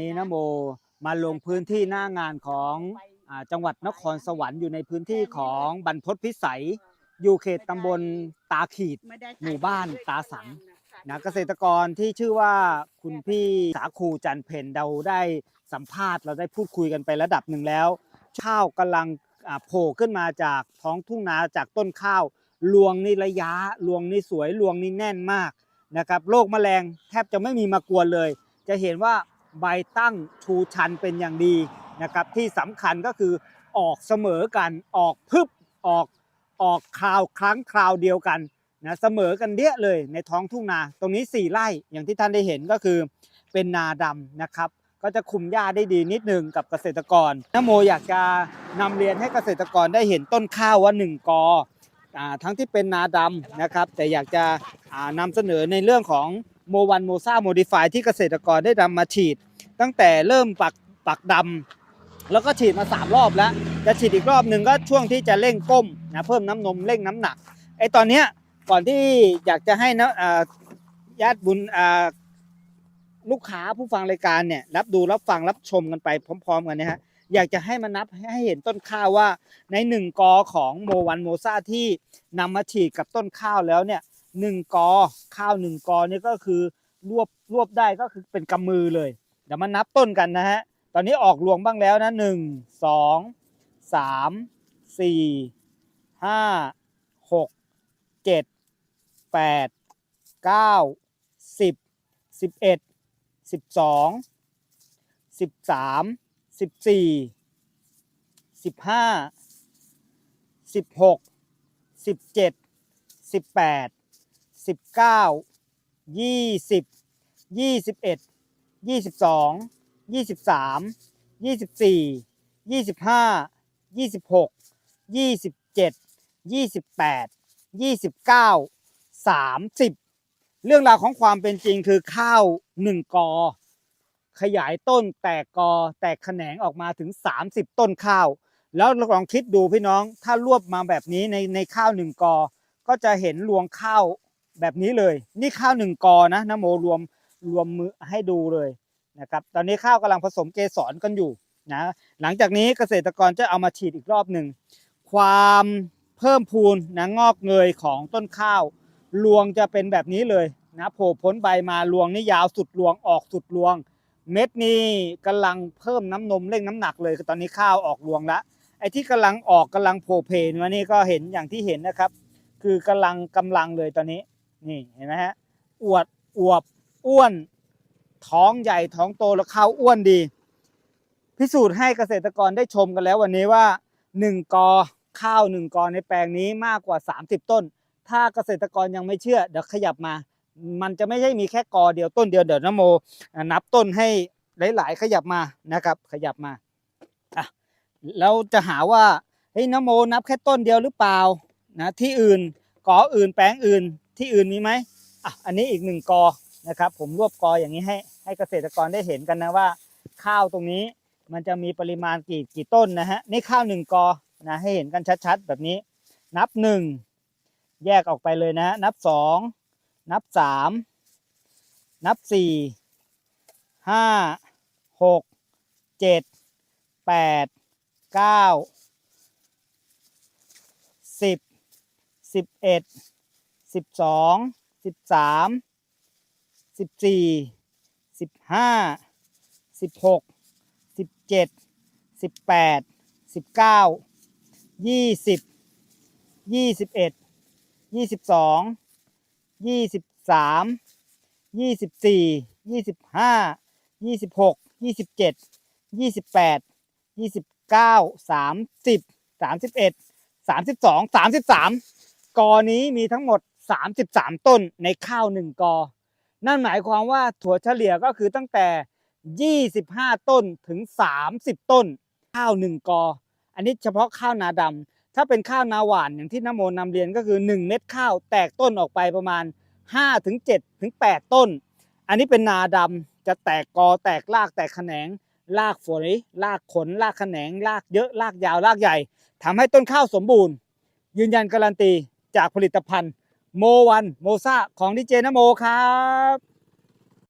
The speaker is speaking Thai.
นี้นะโมมาลงพื้นที่หน้างานของอจังหวัดนครสวรรค์อยู่ในพื้นที่ของบรรพตพิสัย อยู่เขตตำบลตาขีด หมู่บ้านตาสังนะเกษตรกรที่ชื่อว่าคุณพี่สาคูจันเพนเราได้สัมภาษณ์เราได้พูดคุยกันไประดับหนึ่งแล้วข้าวกำลังโผล่ขึ้นมาจากท้องทุ่งนาจากต้นข้าวรวงนี่ระยะรวงนี่สวยรวงนี่แน่นมากนะครับโรคแมลงแทบจะไม่มีมากวนเลย จะเห็นว่า ใบตั้งชูชันเป็นอย่างดีนะครับ ที่สำคัญก็คือออกเสมอกันออกพึบออกออกคราวครั้งคราวเดียวกันนะเสมอกันเดี้ยเลยในท้องทุ่งนา ตรงนี้ 4 ไร่อย่างที่ท่านได้เห็นก็คือเป็นนาดำนะครับ ก็จะคุมหญ้าได้ดีนิดนึงกับเกษตรกรนโมอยากจะนำเรียนให้เกษตรกรได้เห็นต้นข้าวว่า 1 กอทั้งที่เป็นนาดำนะครับ แต่อยากจะอ่านำเสนอในเรื่องของโมวันโมซาโมดิฟายที่เกษตรกรได้นำมาฉีด ตั้งแต่เริ่มปักปักดำแล้วก็ฉีดมา 3 รอบแล้ว จะฉีดอีกรอบหนึ่งก็ช่วงที่จะเร่งก้มนะเพิ่มน้ำนมเร่งน้ำหนักไอตอนเนี้ยก่อนที่อยากจะให้นะญาติบุญลูกค้าผู้ฟังรายการเนี่ยรับดูรับฟังรับชมกันไปพร้อม ๆ กันนะฮะอยากจะให้มานับให้เห็นต้นข้าวว่าในหนึ่งกอของโมวันโมซาที่นำมาฉีดกับต้นข้าวแล้วเนี่ยหนึ่งกอข้าวหนึ่งกอเนี่ยก็คือรวบรวบได้ก็คือเป็นกำมือเลย เดี๋ยวมานับต้นกันนะฮะ ตอนนี้ออกรวงบ้างแล้วนะหนึ่งสองสามสี่ห้าหกเจ็ดแปดเก้าสิบสิบเอ็ดสิบสองสิบสามสิบสี่สิบห้าสิบหกสิบเจ็ดสิบแปดสิบเก้ายี่สิบยี่สิบเอ็ด ยี่สิบสองยี่สิบสามยี่สิบสี่ยี่สิบห้ายี่สิบหกยี่สิบเจ็ดยี่สิบแปด29 30เก้าสามสิบเรื่องราวของความเป็นจริงคือข้าว1กอ ขยายต้นแตกกอแตกแขนงออกมาถึง30ต้นข้าว แล้วลองคิดดูพี่น้องถ้ารวบมาแบบนี้ในในข้าว1กอ ก็จะเห็นรวงข้าวแบบนี้เลย นี่ข้าว1กอนะนโมรวม รวมมือให้ดูเลยนะครับ ตอนนี้ข้าวกำลังผสมเกสรกันอยู่นะ หลังจากนี้เกษตรกรจะเอามาฉีดอีกรอบหนึ่ง ความเพิ่มพูนนะงอกเงยของต้นข้าวรวงจะเป็นแบบนี้เลยนะโผล่พ้นใบมารวงนี่ยาวสุดรวงออกสุดรวง เม็ดนี่กำลังเพิ่มน้ำนมเร่งน้ำหนักเลยคือตอนนี้ข้าวออกรวงล้วไอ้ที่กำลังออกกำลังโผล่เพนมานี่ก็เห็นอย่างที่เห็นนะครับ คือกำลังกำลังเลยตอนนี้นี่เห็นไหมฮะอวดอวบ อ้วน ท้องใหญ่ท้องโตแล้วข้าวอ้วนดี พิสูจน์ให้เกษตรกรได้ชมกันแล้ววันนี้ว่า 1 กอข้าว 1 กอในแปลงนี้มากกว่า 30 ต้น ถ้าเกษตรกรยังไม่เชื่อเดี๋ยวขยับมา มันจะไม่ใช่มีแค่กอเดียวต้นเดียวเดี๋ยวนโม นับต้นให้หลาย ๆ ขยับมานะครับ ขยับมาอะแล้วจะหาว่าเฮ้ยนโมนับแค่ต้นเดียวหรือเปล่านะที่อื่นกออื่นแปลงอื่นที่อื่นมีไหมอะอันนี้อีกหนึ่งกอ นะครับ ผมรวบกออย่างนี้ให้ให้เกษตรกรได้เห็นกันนะว่า ข้าวตรงนี้มันจะมีปริมาณกี่กี่ต้นนะฮะนี่ข้าวหนึ่งกอนะให้เห็นกันชัดๆ แบบนี้นับหนึ่งแยกออกไปเลยนะฮะนับสองนับสามนับสี่ห้าหกเจ็ดแปดเก้าสิบสิบเอ็ดสิบสองสิบสาม สิบสี่สิบห้าสิบหกสิบเจ็ดสิบแปดสิบเก้ายี่สิบยี่สิบเอ็ดยี่สิบสองยี่สิบสามยี่สิบสี่ยี่สิบห้ายี่สิบหกยี่สิบเจ็ดยี่สิบแปดยี่สิบเก้าสามสิบสามสิบเอ็ดสามสิบสองสามสิบสามกอนี้มีทั้งหมดสามสิบสามต้นในข้าวหนึ่งกอ นั่นหมายความว่าถั่วเฉลี่ยก็คือตั้งแต่ 25 ต้นถึง 30 ต้น ข้าว 1 กอ อันนี้เฉพาะข้าวนาดำถ้าเป็นข้าวนาหวานอย่างที่น้ำโมนำเรียนก็คือ 1 เม็ดข้าวแตกต้นออกไปประมาณ 5 ถึง 7 ถึง 8 ต้น อันนี้เป็นนาดำจะแตกกอแตกรากแตกแขนงรากฝอยรากขนรากแขนงรากเยอะรากยาวรากใหญ่ทำให้ต้นข้าวสมบูรณ์ ยืนยันการันตีจากผลิตภัณฑ์ โมวันโมซาของดีเจนโมครับ